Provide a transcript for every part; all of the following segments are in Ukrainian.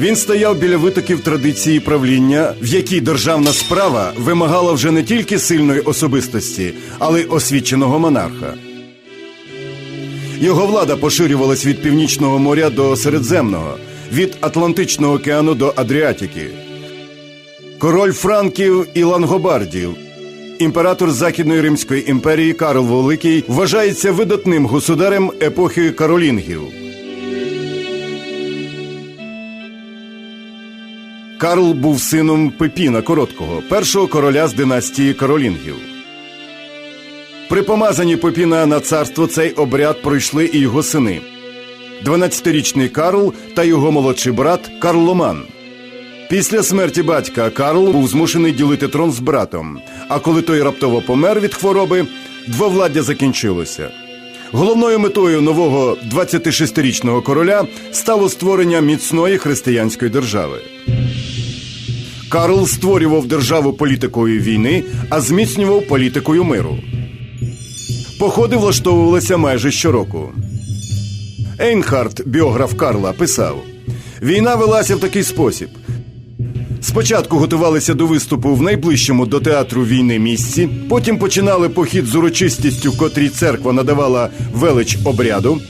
Він стояв біля витоків традиції правління, в якій державна справа вимагала вже не тільки сильної особистості, але й освіченого монарха. Його влада поширювалась від Північного моря до Середземного, від Атлантичного океану до Адріатики. Король Франків і Лангобардів, імператор Західної Римської імперії Карл Великий вважається видатним государем епохи Каролінгів. Карл був сином Пепіна Короткого, першого короля з династії Каролінгів. При помазанні Пепіна на царство цей обряд пройшли і його сини. 12-річний Карл та його молодший брат Карломан. Після смерті батька Карл був змушений ділити трон з братом. А коли той раптово помер від хвороби, двовладдя закінчилося. Головною метою нового 26-річного короля стало створення міцної християнської держави. Карл створював державу політикою війни, а зміцнював політикою миру. Походи влаштовувалися майже щороку. Ейнхард, біограф Карла, писав: війна велася в такий спосіб. Спочатку готувалися до виступу в найближчому до театру війни місці, потім починали похід з урочистістю, котрій церква надавала велич обряду.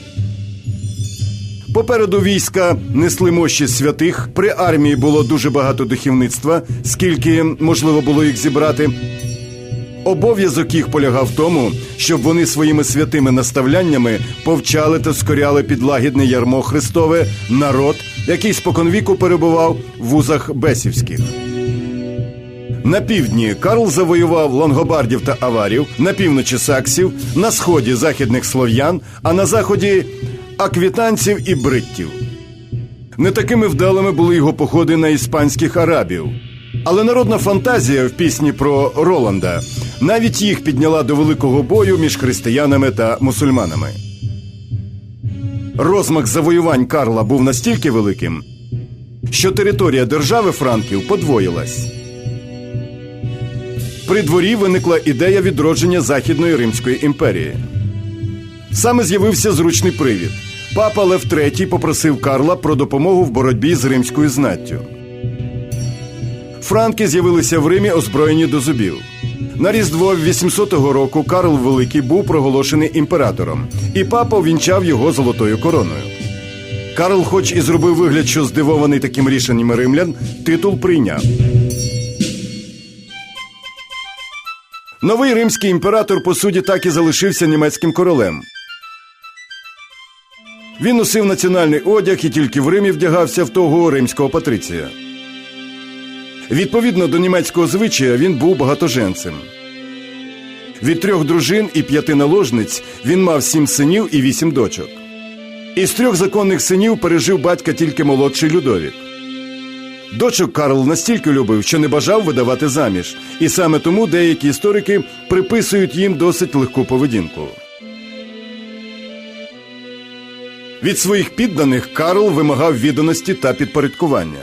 Попереду війська несли мощі святих. При армії було дуже багато духовництва, скільки можливо було їх зібрати. Обов'язок їх полягав в тому, щоб вони своїми святими наставляннями повчали та скоряли під лагідне ярмо Христове народ, який споконвіку перебував в вузах бесівських. На півдні Карл завоював лонгобардів та аварів, на півночі саксів, на сході західних слов'ян, а на заході аквітанців і бриттів. Не такими вдалими були його походи на іспанських арабів. Але народна фантазія в пісні про Роланда навіть їх підняла до великого бою між християнами та мусульманами. Розмах завоювань Карла був настільки великим, що територія держави Франків подвоїлась. При дворі виникла ідея відродження Західної Римської імперії. Саме з'явився зручний привід. Папа Лев III попросив Карла про допомогу в боротьбі з римською знаттю. Франки з'явилися в Римі озброєні до зубів. На Різдво 800 року Карл Великий був проголошений імператором, і папа вінчав його золотою короною. Карл, хоч і зробив вигляд, що здивований таким рішенням римлян, титул прийняв. Новий римський імператор, по суті, так і залишився німецьким королем. Він носив національний одяг і тільки в Римі вдягався в того римського патриція. Відповідно до німецького звичая, він був багатоженцем. Від трьох дружин і п'яти наложниць він мав сім синів і вісім дочок. Із трьох законних синів пережив батька тільки молодший Людовік. Дочок Карл настільки любив, що не бажав видавати заміж, і саме тому деякі історики приписують їм досить легку поведінку. Від своїх підданих Карл вимагав відданості та підпорядкування.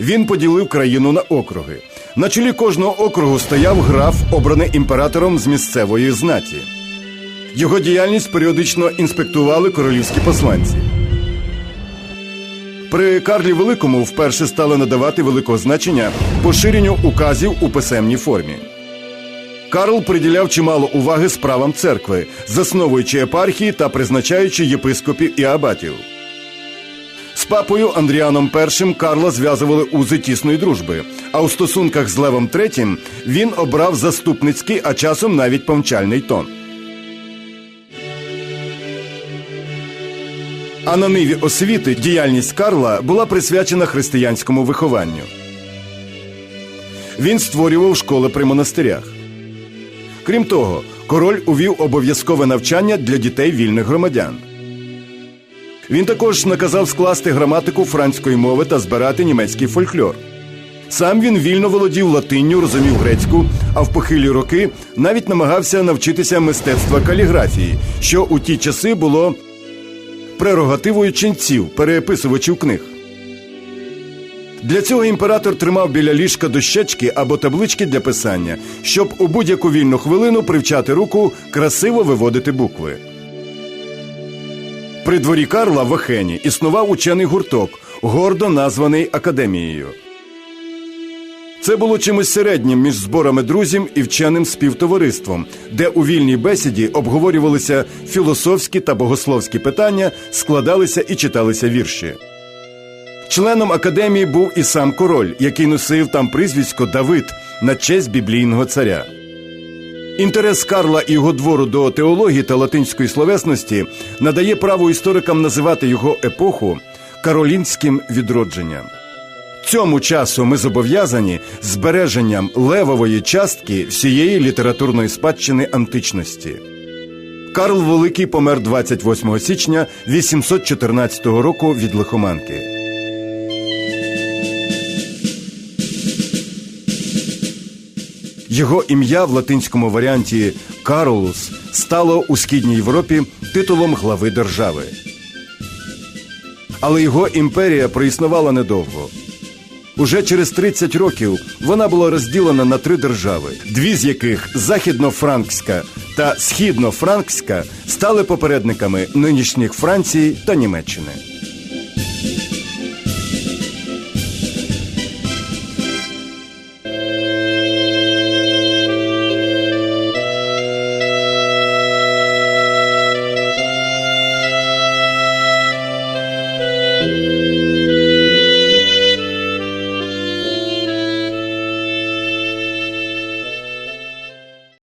Він поділив країну на округи. На чолі кожного округу стояв граф, обраний імператором з місцевої знаті. Його діяльність періодично інспектували королівські посланці. При Карлі Великому вперше стали надавати великого значення поширенню указів у писемній формі. Карл приділяв чимало уваги справам церкви, засновуючи епархії та призначаючи єпископів і абатів. З папою Андріаном І Карла зв'язували узи тісної дружби, а у стосунках з Левом III він обрав заступницький, а часом навіть повчальний тон. А на ниві освіти діяльність Карла була присвячена християнському вихованню. Він створював школи при монастирях. Крім того, король увів обов'язкове навчання для дітей вільних громадян. Він також наказав скласти граматику франської мови та збирати німецький фольклор. Сам він вільно володів латинню, розумів грецьку, а в похилі роки навіть намагався навчитися мистецтва каліграфії, що у ті часи було прерогативою ченців, переписувачів книг. Для цього імператор тримав біля ліжка дощечки або таблички для писання, щоб у будь-яку вільну хвилину привчати руку красиво виводити букви. При дворі Карла в Ахені існував учений гурток, гордо названий академією. Це було чимось середнім між зборами друзів і вченим співтовариством, де у вільній бесіді обговорювалися філософські та богословські питання, складалися і читалися вірші. Членом академії був і сам король, який носив там прізвисько Давид на честь біблійного царя. Інтерес Карла і його двору до теології та латинської словесності надає право історикам називати його епоху каролінським відродженням. Цьому часу ми зобов'язані збереженням левової частки всієї літературної спадщини античності. Карл Великий помер 28 січня 814 року від лихоманки. Його ім'я в латинському варіанті Каролус стало у східній Європі титулом глави держави. Але його імперія проіснувала недовго. Уже через 30 років вона була розділена на три держави, дві з яких західнофранкська та східнофранкська стали попередниками нинішніх Франції та Німеччини.